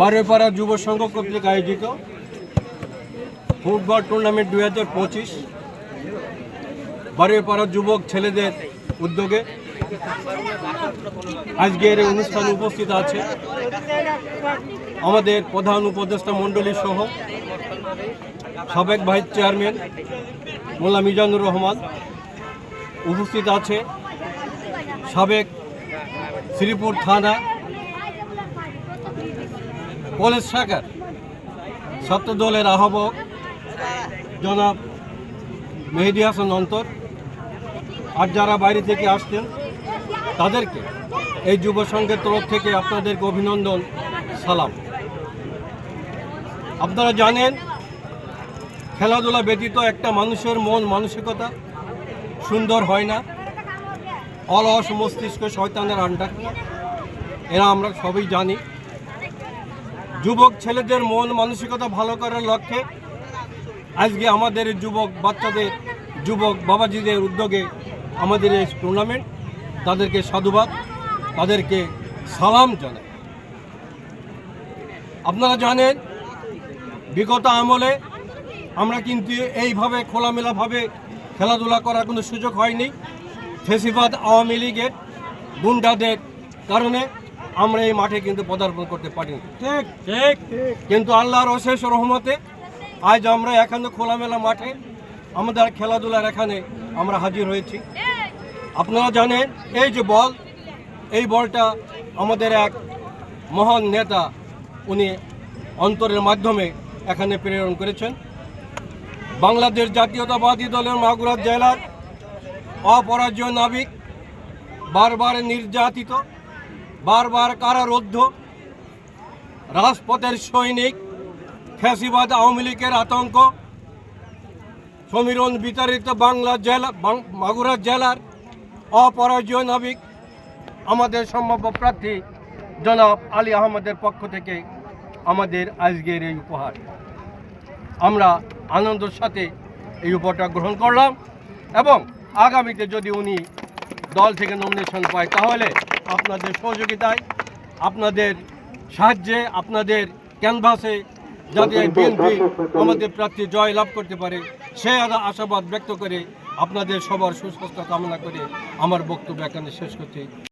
বারোপাড়া যুব সংঘ কর্তৃক আয়োজিত ফুটবল টুর্নামেন্ট দুই হাজার পঁচিশ বারোপাড়া যুবক ছেলেদের উদ্যোগে আজকের এই অনুষ্ঠানে উপস্থিত আছে আমাদের প্রধান উপদেষ্টা মণ্ডলী সহ সাবেক ভাইস চেয়ারম্যান মোল্লা মিজানুর রহমান উপস্থিত আছে সাবেক শ্রীপুর থানা কলেজ শাখার ছাত্র দলের আহ্বায়ক জনাব মেহেদি হাসান অন্তর। আর যারা বাইরে থেকে আসছেন, তাদেরকে এই যুব সংঘের তরফ থেকে আপনাদেরকে অভিনন্দন, সালাম। আপনারা জানেন, খেলাধুলা ব্যতীত একটা মানুষের মন মানসিকতা সুন্দর হয় না। অলস মস্তিষ্ক শয়তানের আন্ডা এরা আমরা সবই জানি। যুবক ছেলেদের মন মানসিকতা ভালো করার লক্ষ্যে আজকে আমাদের যুবক, বাচ্চাদের যুবক বাবাজিদের উদ্যোগে আমাদের এই টুর্নামেন্ট তাদেরকে সাধুবাদ, তাদেরকে সালাম জানাই। আপনারা জানেন, বিগত আমলে আমরা কিন্তু এইভাবে খোলামেলাভাবে খেলাধুলা করার কোনো সুযোগ হয়নি। ফেসিবাদ আওয়ামী লীগের গুন্ডাদের কারণে আমরা এই মাঠে কিন্তু পদার্পণ করতে পারিনি। ঠিক ঠিক। কিন্তু আল্লাহর অশেষ রহমতে আজ আমরা এখানে খোলামেলা মাঠে আমাদের খেলাধুলার এখানে আমরা হাজির হয়েছি। আপনারা জানেন এই যে বল এই বলটা আমাদের এক মহান নেতা উনি অন্তরের মাধ্যমে এখানে প্রেরণ করেছেন। বাংলাদেশ জাতীয়তাবাদী দলের মাগুরা জেলার অপরাজয় নাবিক বারবার নির্যাতিত বারবার কারারুদ্ধ। রাজপথের সৈনিক, ফ্যাসিবাদ, আওয়ামী লীগের আতঙ্ক। সমীরণ বিতাড়িত বাংলা জেলা মাগুরা জেলার অপরাজয় নাবিক, আমাদের সম্ভাব্য প্রার্থী জনাব আলী আহমদের পক্ষ থেকে আমাদের আজকের এই উপহার। আমরা আনন্দের সাথে এই উপহারটা গ্রহণ করলাম এবং আগামীতে যদি উনি দল থেকে নমিনেশন পায় তাহলে আপনাদের সহযোগিতায় আপনাদের সাহায্যে আপনাদের ক্যানভাসে যাতে বিএনপি আমাদের প্রার্থী জয় লাভ করতে পারে সে আশা- আশাবাদ ব্যক্ত করে আপনাদের সবার সুস্বাস্থ্য কামনা করে আমার বক্তব্য এখানে শেষ করছি।